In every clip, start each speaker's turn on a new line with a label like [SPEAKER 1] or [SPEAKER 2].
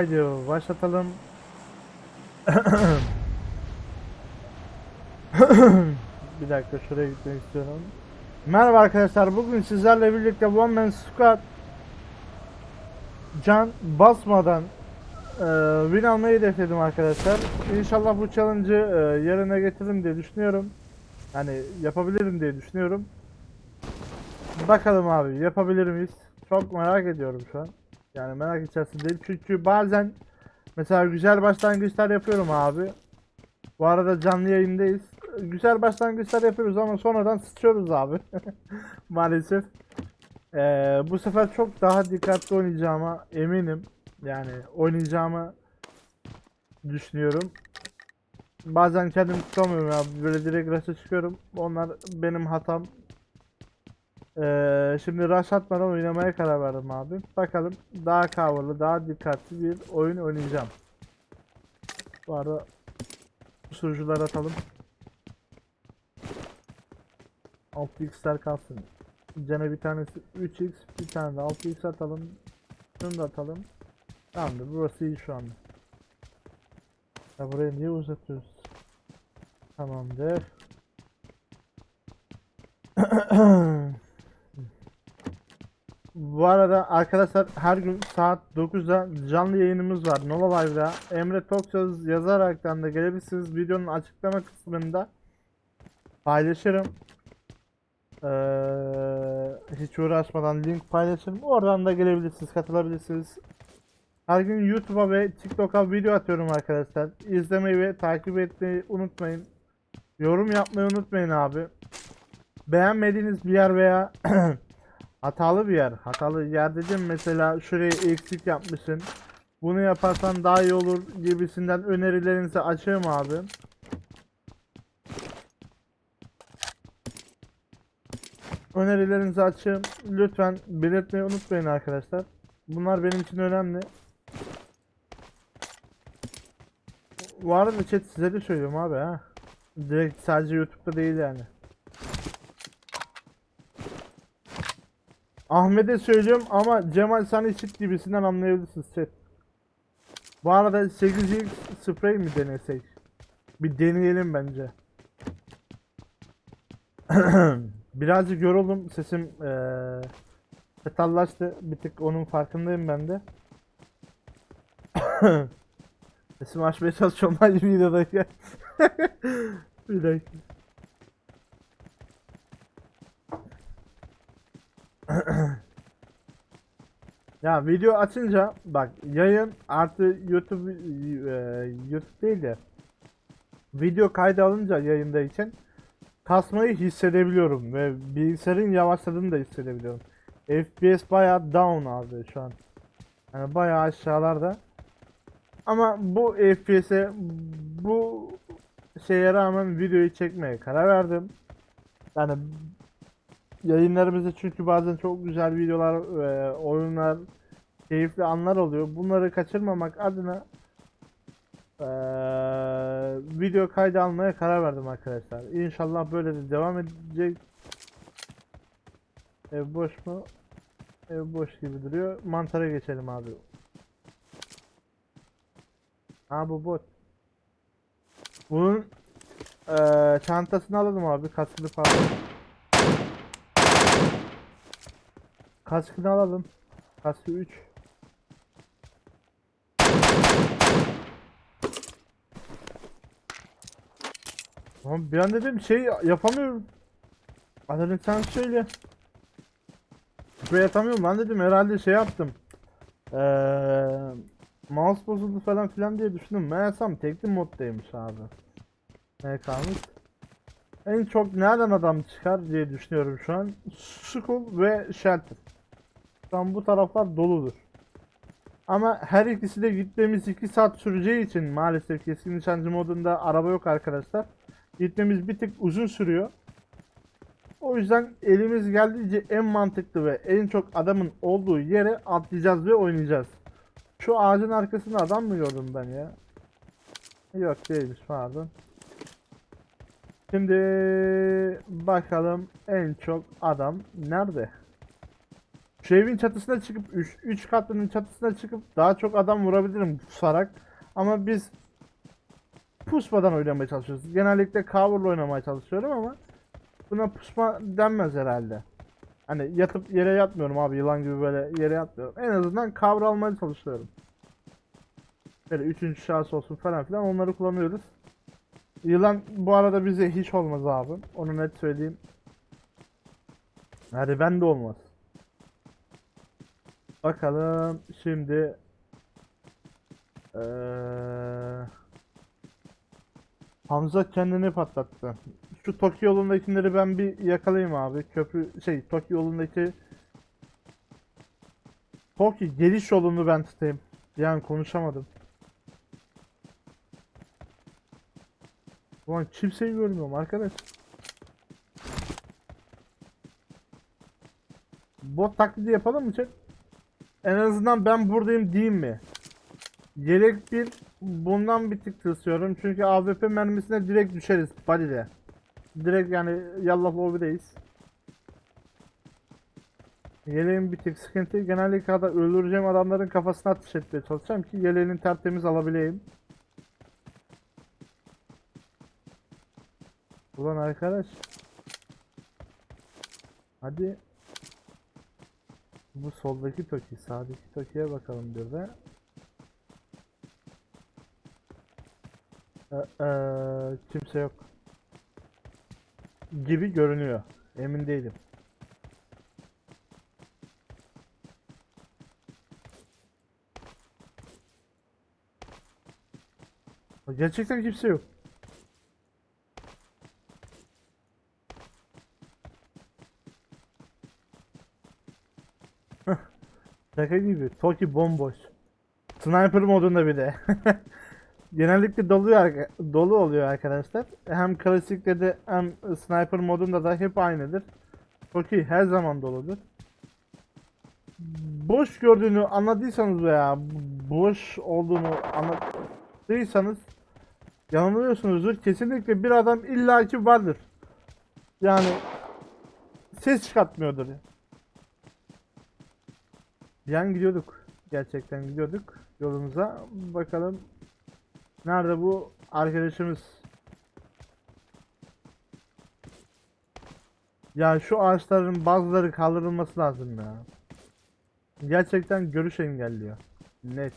[SPEAKER 1] Haydi başlatalım. bir dakika şuraya gitmek istiyorum. Merhaba arkadaşlar bugün sizlerle birlikte One Man Squad can basmadan e, win almayı hedefledim arkadaşlar. İnşallah bu challenge'ı e, yerine getiririm diye düşünüyorum. Yani yapabilirim diye düşünüyorum. Bakalım abi yapabilir miyiz? Çok merak ediyorum şu an. Yani merak içerisindeyim çünkü bazen mesela güzel başlangıçlar yapıyorum abi. Bu arada canlı yayındayız. Güzel başlangıçlar yapıyoruz ama sonradan sıçıyoruz abi. Maalesef. Ee, bu sefer çok daha dikkatli oynayacağıma eminim. Yani oynayacağımı düşünüyorum. Bazen kendimi tutamıyorum ya. Böyle direkt rush'a çıkıyorum. Onlar benim hatam. Ee, şimdi rush atmadan oynamaya karar verdim abi. Bakalım daha coverlı, daha dikkatli bir oyun oynayacağım. Bu arada sunucular atalım. 6x'ler kalsın. Cene bir tanesi 3x, bir tane de 6x atalım. Şunu da atalım. Tamamdır, burası iyi şu anda. Ya burayı niye uzatıyoruz? Tamamdır. Bu arada arkadaşlar her gün saat 9'da canlı yayınımız var Nova Live'da. Emre Toksöz yazaraktan da gelebilirsiniz. Videonun açıklama kısmında paylaşırım. Ee, hiç uğraşmadan link paylaşırım. Oradan da gelebilirsiniz, katılabilirsiniz. Her gün YouTube'a ve TikTok'a video atıyorum arkadaşlar. İzlemeyi ve takip etmeyi unutmayın. Yorum yapmayı unutmayın abi. Beğenmediğiniz bir yer veya hatalı bir yer. Hatalı yer dedim mesela şurayı eksik yapmışsın. Bunu yaparsan daha iyi olur gibisinden önerilerinizi açığım abi. Önerilerinizi açığım. Lütfen belirtmeyi unutmayın arkadaşlar. Bunlar benim için önemli. Bu arada chat size de söylüyorum abi ha. Direkt sadece YouTube'da değil yani. Ahmet'e söylüyorum ama Cemal Sanişit gibisinden anlayabilirsiniz chat. Bu arada 8x spray mi denesek? Bir deneyelim bence. Birazcık yoruldum sesim eee metallaştı bir tık onun farkındayım ben de. Sesimi açmaya çalışıyorum hadi videodayken. bir dakika. Ya video açınca bak yayın artı YouTube e, YouTube değil de video kaydı alınca yayındayken kasmayı hissedebiliyorum ve bilgisayarın yavaşladığını da hissedebiliyorum. FPS bayağı down abi şu an. Yani bayağı aşağılarda. Ama bu FPS'e bu şeye rağmen videoyu çekmeye karar verdim. Yani yayınlarımızda çünkü bazen çok güzel videolar, e, oyunlar, keyifli anlar oluyor. Bunları kaçırmamak adına e, video kaydı almaya karar verdim arkadaşlar. İnşallah böyle de devam edecek. Ev boş mu? Ev boş gibi duruyor. Mantara geçelim abi. Ha bu bot. Bunun e, çantasını alalım abi. Kaskını falan. Kaskını alalım. Kaskı 3. Ama bir an dedim şey yapamıyorum. Adalın sen söyle. Şuraya atamıyorum lan dedim herhalde şey yaptım. Eee mouse bozuldu falan filan diye düşündüm. Meğersem tekli moddaymış abi. Ne kalmış? En çok nereden adam çıkar diye düşünüyorum şu an. Skull ve Shelter. Şu an bu taraflar doludur. Ama her ikisi de gitmemiz 2 saat süreceği için maalesef keskin nişancı modunda araba yok arkadaşlar. Gitmemiz bir tık uzun sürüyor. O yüzden elimiz geldiğince en mantıklı ve en çok adamın olduğu yere atlayacağız ve oynayacağız. Şu ağacın arkasında adam mı gördüm ben ya? Yok değilmiş pardon. Şimdi bakalım en çok adam nerede? Şu evin çatısına çıkıp 3 3 katlının çatısına çıkıp daha çok adam vurabilirim pusarak. Ama biz pusmadan oynamaya çalışıyoruz. Genellikle cover'la oynamaya çalışıyorum ama buna pusma denmez herhalde. Hani yatıp yere yatmıyorum abi yılan gibi böyle yere yatmıyorum. En azından cover almaya çalışıyorum. Böyle üçüncü şahıs olsun falan filan onları kullanıyoruz. Yılan bu arada bize hiç olmaz abi. Onu net söyleyeyim. Hadi ben de olmaz. Bakalım şimdi eee, Hamza kendini patlattı. Şu Tokyo yolundakileri ben bir yakalayayım abi. Köprü şey Tokyo yolundaki Tokyo geliş yolunu ben tutayım. Yani konuşamadım. Ulan kimseyi görmüyorum arkadaş. Bot taklidi yapalım mı chat? En azından ben buradayım diyeyim mi? Yelek bir bundan bir tık tırsıyorum çünkü AWP mermisine direkt düşeriz body'de. Direkt yani yallah lobideyiz. Yeleğin bir tık sıkıntı. Genellikle da öldüreceğim adamların kafasına ateş etmeye çalışacağım ki yeleğini tertemiz alabileyim. Ulan arkadaş. Hadi. Bu soldaki Toki, sağdaki Toki'ye bakalım bir de. Ee, ee, kimse yok. Gibi görünüyor. Emin değilim. Gerçekten kimse yok. Şaka gibi. Toki bomboş. Sniper modunda bir de. Genellikle dolu, dolu oluyor arkadaşlar. Hem klasikte de hem sniper modunda da hep aynıdır. Toki her zaman doludur. Boş gördüğünü anladıysanız veya boş olduğunu anladıysanız yanılıyorsunuzdur. Kesinlikle bir adam illaki vardır. Yani ses çıkartmıyordur. Yan gidiyorduk. Gerçekten gidiyorduk yolumuza. Bakalım nerede bu arkadaşımız? Ya şu ağaçların bazıları kaldırılması lazım ya. Gerçekten görüş engelliyor. Net.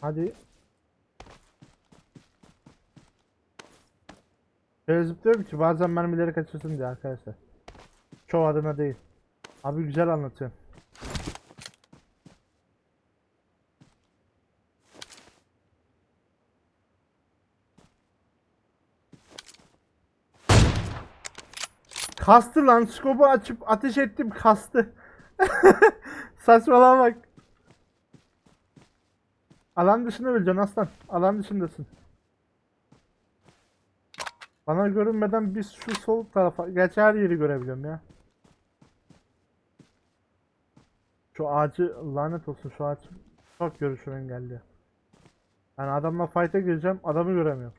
[SPEAKER 1] Hadi. Şöyle zıplıyorum ki bazen mermileri kaçırsın diye arkadaşlar. Çoğu adına değil. Abi güzel anlatıyor. Kastı lan skopu açıp ateş ettim kastı. Saçmalama bak. Alan dışında öleceksin aslan. Alan dışındasın. Bana görünmeden biz şu sol tarafa, gerçi her yeri görebiliyorum ya. Şu ağacı lanet olsun şu ağaç çok görüşüm engelliyor. Yani adamla fight'e gireceğim adamı göremiyorum.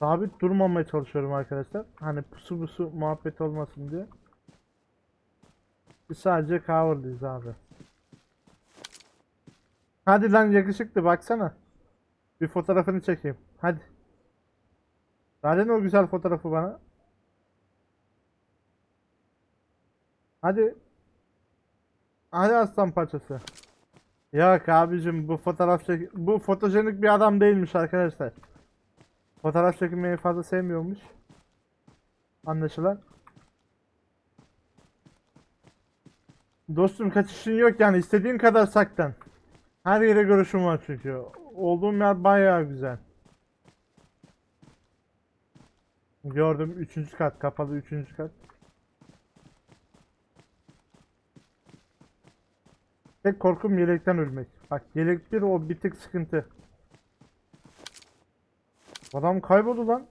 [SPEAKER 1] Sabit durmamaya çalışıyorum arkadaşlar. Hani pusu pusu muhabbet olmasın diye. Biz sadece cover'lıyız abi. Hadi lan yakışıklı baksana. Bir fotoğrafını çekeyim. Hadi. Verin o güzel fotoğrafı bana. Hadi. Hadi aslan parçası. Yok abicim bu fotoğraf çek bu fotojenik bir adam değilmiş arkadaşlar. Fotoğraf çekmeyi fazla sevmiyormuş. Anlaşılan. Dostum kaçışın yok yani istediğin kadar saklan. Her yere görüşüm var çünkü. Olduğum yer bayağı güzel. Gördüm üçüncü kat kapalı üçüncü kat. Tek korkum yelekten ölmek. Bak yelek bir o bir tık sıkıntı. Adam kayboldu lan.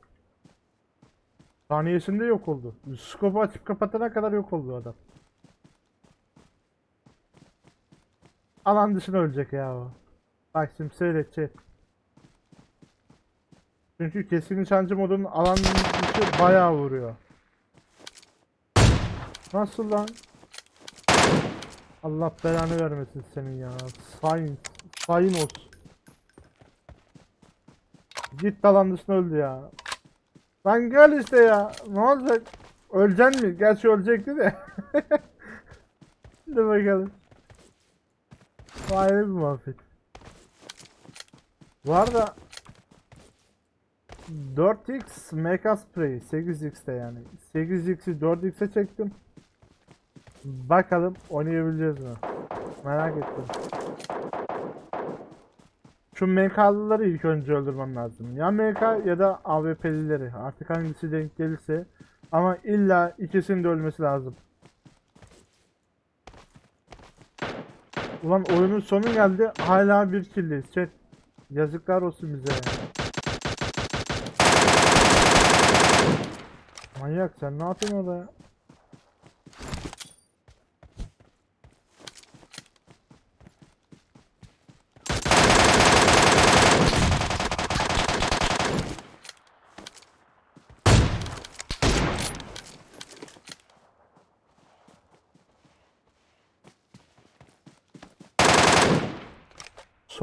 [SPEAKER 1] Saniyesinde yok oldu. Skopu açıp kapatana kadar yok oldu adam. Alan dışına ölecek ya o. Bak şimdi seyredecek. Çünkü kesin nişancı modunun alan dışı bayağı vuruyor. Nasıl lan? Allah belanı vermesin senin ya. Sayın. Sayın olsun. Git alan dışına öldü ya. Lan gel işte ya. Ne olacak? Öleceksin mi? Gerçi ölecekti de. Hadi bakalım. Bu ayrı bir muhabbet. Bu arada 4x Mecha Spray 8x'te yani. 8x'i 4x'e çektim. Bakalım oynayabileceğiz mi? Merak ettim. Şu MK'lıları ilk önce öldürmem lazım. Ya MK ya da AWP'lileri. Artık hangisi denk gelirse. Ama illa ikisinin de ölmesi lazım. Ulan oyunun sonu geldi. Hala bir kill'deyiz. Chat. Yazıklar olsun bize ya. Manyak sen ne yapıyorsun orada ya?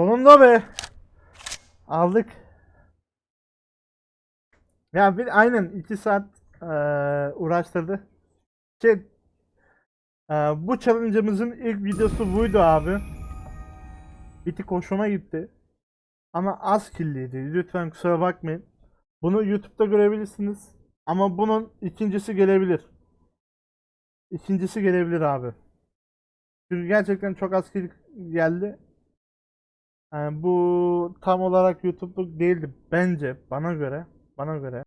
[SPEAKER 1] Sonunda be. Aldık. Ya bir aynen 2 saat eee, uğraştırdı. Şey, eee, bu challenge'ımızın ilk videosu buydu abi. Bir tık hoşuma gitti. Ama az killiydi. Lütfen kusura bakmayın. Bunu YouTube'da görebilirsiniz. Ama bunun ikincisi gelebilir. İkincisi gelebilir abi. Çünkü gerçekten çok az kill geldi. Yani bu tam olarak YouTube'luk değildi bence bana göre. Bana göre.